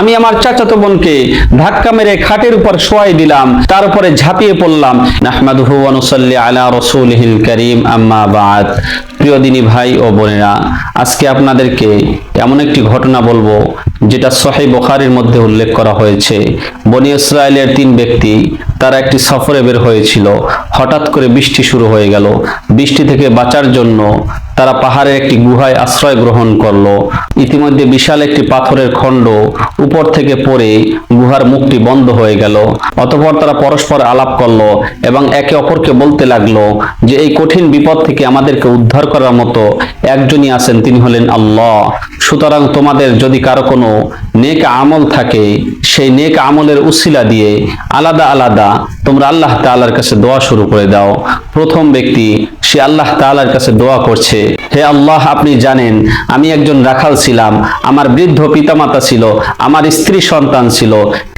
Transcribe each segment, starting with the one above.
আমি আমার চাচাতো বোনকে ধাক্কা মেরে খাটের উপর শোয়াই দিলাম, তার উপরে ঝাঁপিয়ে পড়লাম। নাহমাদুহু ওয়া নুসাল্লি আলা রাসূলিহিল কারীম, আম্মা বাদ। প্রিয় দিনী ভাই ও বোনেরা, আজকে আপনাদেরকে এমন একটি ঘটনা বলব যেটা সহি বুখারীর মধ্যে উল্লেখ করা হয়েছে। বনি ইসরায়েলের তিন ব্যক্তি, তারা একটি সফরে বের হয়েছিল। হঠাৎ করে বৃষ্টি শুরু হয়ে গেল। বৃষ্টি থেকে বাঁচার জন্য তারা পাহাড়ের একটি গুহায় আশ্রয় গ্রহণ করল। ইতিমধ্যে বিশাল একটি পাথরের খণ্ড উপর থেকে পড়ে গুহার মুখটি বন্ধ হয়ে গেল। অতঃপর তারা পরস্পর আলাপ করল এবং একে অপরকে বলতে লাগল যে, এই কঠিন বিপদ থেকে আমাদেরকে উদ্ধার করার মতো একজনই আছেন, তিনি হলেন আল্লাহ। সুতরাং তোমাদের যদি কারও কোনো নেক আমল থাকে, সেই নেক আমলের উসিলা দিয়ে আলাদা আলাদা তোমরা আল্লাহ তালার কাছে দোয়া শুরু করে দাও। প্রথম ব্যক্তি, সে আল্লাহ তালার কাছে দোয়া করছে, হে আল্লাহ, আপনি জানেন, আমি একজন রাখাল ছিলাম, আমার বৃদ্ধ পিতামাতা ছিল, আমার স্ত্রী সন্তান ছিল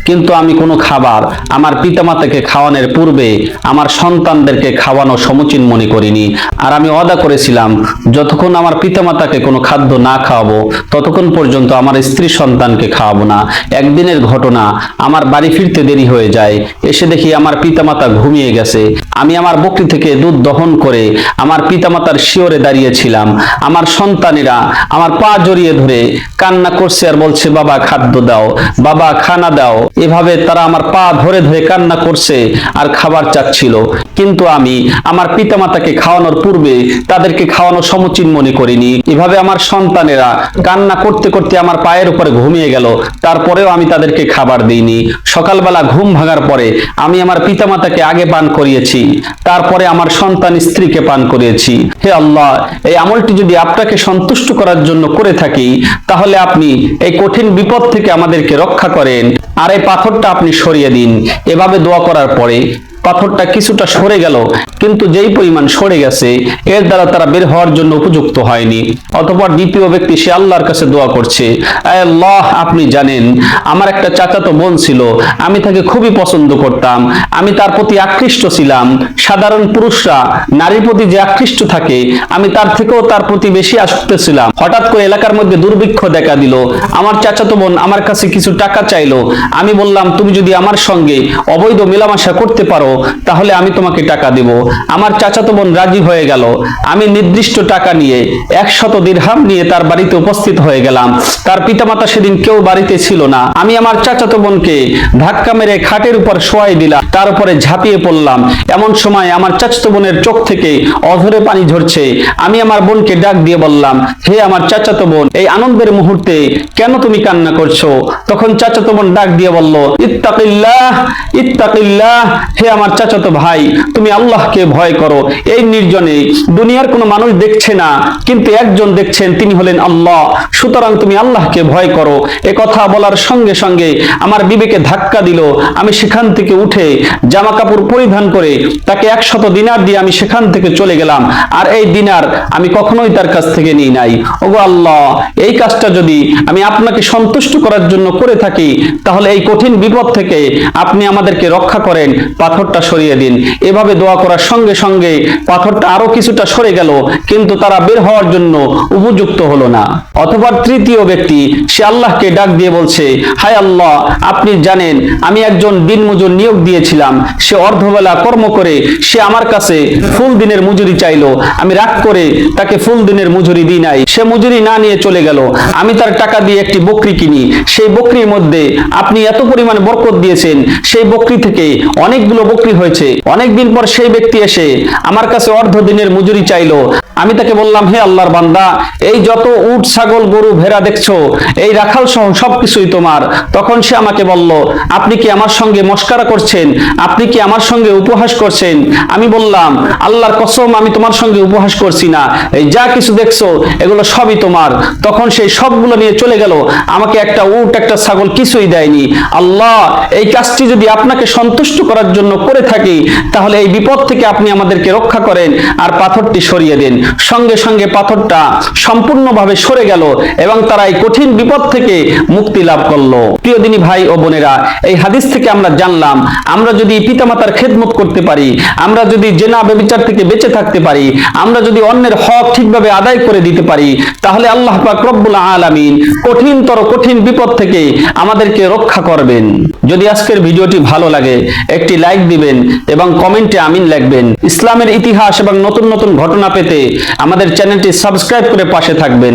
কিন্তু আমি কোনো খাবার আমার পিতামাতাকে খাওয়ানোর পূর্বে আমার সন্তানদেরকে খাওয়ানো সমুচীন মনে করিনি। আর আমি ওয়াদা করেছিলাম, যতক্ষণ আমার পিতামাতাকে কোনো খাদ্য না খাওয়াবো, ততক্ষণ পর্যন্ত আমার স্ত্রী সন্তানকে খাওয়াবো না। একদিনের ঘটনা, আমার বাড়ি ফিরতে দেরি হয়ে যায়। এসে দেখি আমার পিতামাতা ঘুমিয়ে গেছে। আমি আমার বকরি থেকে দুধ দহন করে আমার পিতামাতার শিওরে দাঁড়িয়েছিলাম। আমার সন্তানেরা আমার পা জড়িয়ে ধরে কান্না করছে আর বলছে, বাবা, খাদ্য দাও। বাবা, খানা দাও। এভাবে তারা আমার পা ধরে ধরে কান্না করছে আর খাবার চাচ্ছিল। কিন্তু আমি আমার পিতামাতাকে খাওয়ানোর পূর্বে তাদেরকে খাওয়ানো সমুচীন মনে করিনি। এভাবে আমার সন্তানেরা কান্না করতে করতে আমার পায়ের উপরে ঘুমিয়ে গেল। তারপরেও আমি তাদেরকে খাবার দিইনি। সকালবেলা ঘুম ভাঙার পরে আমি আমার পিতামাতাকে আগে পান করিয়েছি। তারপরে আমার সন্তান স্ত্রীকে পান করিয়েছি। হে আল্লাহ, এই আমলটি যদি আপনাকে সন্তুষ্ট করার জন্য করে থাকি, তাহলে আপনি এই কঠিন বিপদ থেকে আমাদেরকে রক্ষা করেন। আর এই পাথরটা আপনি সরিয়ে দিন। এভাবে দোয়া করার পরে পাথরটা কিছুটা সরে গেল, কিন্তু যেই পরিমাণ সরে গেছে, এর দ্বারা তারা বের হওয়ার জন্য উপযুক্ত হয়নি। অতঃপর দ্বিতীয় ব্যক্তি সে আল্লাহর কাছে দোয়া করছে আল্লাহ, আপনি জানেন, আমার একটা চাচাতো বোন ছিল, আমি তাকে খুবই পছন্দ করতাম, আমি তার প্রতি আকৃষ্ট ছিলাম, সাধারণ পুরুষরা, নারীর প্রতি যে আকৃষ্ট থাকে, আমি তার থেকেও তার প্রতি বেশি আসক্ত ছিলাম। হঠাৎ করে এলাকার মধ্যে দুর্ভিক্ষ দেখা দিল, আমার চাচাতো বোন আমার কাছে কিছু টাকা চাইলো, আমি বললাম, তুমি যদি আমার সঙ্গে অবৈধ মেলামেশা করতে পারো তাহলে আমি তোমাকে টাকা দেব। আমার চাচাতো বোন রাজি হয়ে গেল। আমি নির্দিষ্ট টাকা নিয়ে একশত দিরহাম নিয়ে তার বাড়িতে উপস্থিত হয়ে গেলাম। তার পিতামাতা সেদিন কেউ বাড়িতে ছিল না। আমি আমার চাচাতো বোনকে ধাক্কা মেরে খাটের উপর শোয়াই দিলাম। তার উপরে ঝাঁপিয়ে পড়লাম। এমন সময় আমার চাচাতো বোনের চোখ থেকে অধরে পানি ঝরছে। আমি আমার বোনকে ডাক দিয়ে বললাম, হে আমার চাচাতো বোন, এই আনন্দের মুহূর্তে কেন তুমি কান্না করছ? তখন চাচাতো বোন ডাক দিয়ে বলল, ইত্তাকিল্লাহ ইত্তাকিল্লাহ, হে আমার চাচাতো ভাই, তুমি আল্লাহকে ভয় করো। এই নির্জনে দুনিয়ার কোনো মানুষ দেখছে না, কিন্তু একজন দেখছেন, তিনি হলেন আল্লাহ। সুতরাং তুমি আল্লাহকে ভয় করো। এ কথা বলার সঙ্গে সঙ্গে আমার বিবেকে ধাক্কা দিল। আমি সেখান থেকে উঠে জামা কাপড় পরিধান করে তাকে একশত দিনার দিয়ে আমি সেখান থেকে চলে গেলাম। আর এই দিনার আমি কখনোই তার কাছ থেকে নিই নাই। ওগো আল্লাহ, এই কাজটা যদি আমি আপনাকে সন্তুষ্ট করার জন্য করে থাকি, তাহলে এই কঠিন বিপদ থেকে আপনি আমাদেরকে রক্ষা করেন। পাথরটা সরিয়ে দিন। এভাবে দোয়া করার সঙ্গে সঙ্গে পাথরটা আরও কিছুটা সরে গেল, কিন্তু তারা বের হওয়ার জন্য উপযুক্ত হলো না। অথবা তৃতীয় ব্যক্তি, সে আল্লাহকে ডাক দিয়ে বলছে, হায় আল্লাহ, আপনি জানেন, আমি একজন দিনমজুর নিয়োগ দিয়েছিলাম। সে অর্ধবেলা কর্ম করে, সে আমার কাছে ফুল দিনের মজুরি চাইলো। আমি রাগ করে তাকে ফুল দিনের মজুরি দিই নাই। সে মজুরি না নিয়ে চলে গেল। আমি তার টাকা দিয়ে একটি বকরি কিনি। সেই বকরির মধ্যে আপনি এত পরিমাণ বরকত দিয়েছেন। সেই বকরি থেকে অনেকগুলো বকরি হয়েছে। অনেকদিন পর সেই ব্যক্তি এসে আমার কাছে অর্ধ দিনের মজুরি চাইলো। আমি তাকে বললাম, হে আল্লাহর বান্দা, এই যত উট, ছাগল, গরু, ভেড়া দেখছ, এই রাখাল সহ সবকিছুই তোমার। তখন সে আমাকে বলল, আপনি কি আমার সঙ্গে মস্কারা করছেন? আপনি কি আমার সঙ্গে উপহাস করছেন? আমি বললাম, আল্লাহর কসম, আমি তোমার সঙ্গে উপহাস করছি না। এই যা কিছু দেখছ, এগুলো সবই তোমার। তখন সেই সবগুলো নিয়ে চলে গেল। আমাকে একটা উট, একটা ছাগল কিছুই দেয়নি। আল্লাহ, এই কাজটি যদি আপনাকে সন্তুষ্ট করার জন্য করে থাকি, তাহলে এই বিপদ থেকে আপনি আমাদেরকে রক্ষা করেন আর পাথরটি সরিয়ে দেন। সঙ্গে সঙ্গে পাথরটা সম্পূর্ণভাবে সরে গেল এবং তারা এই কঠিন বিপদ থেকে মুক্তি লাভ করল। প্রিয় দিনী ভাই ও বোনেরা, এই হাদিস থেকে আমরা জানলাম, আমরা যদি পিতামাতার খেদমত করতে পারি, আমরা যদি জেনা বেবিচার থেকে বেঁচে থাকতে পারি, আমরা যদি অন্যের হক ঠিকভাবে আদায় করে দিতে পারি, তাহলে আল্লাহ পাক রব্বুল আলামিন কঠিনতর কঠিন বিপদ থেকে আমাদেরকে রক্ষা করবেন। যদি আজকের ভিডিওটি ভালো লাগে, একটি লাইক দিবেন এবং কমেন্টে আমিন লিখবেন। ইসলামের ইতিহাস এবং নতুন নতুন ঘটনা পেতে আমাদের চ্যানেলটি সাবস্ক্রাইব করে পাশে থাকবেন।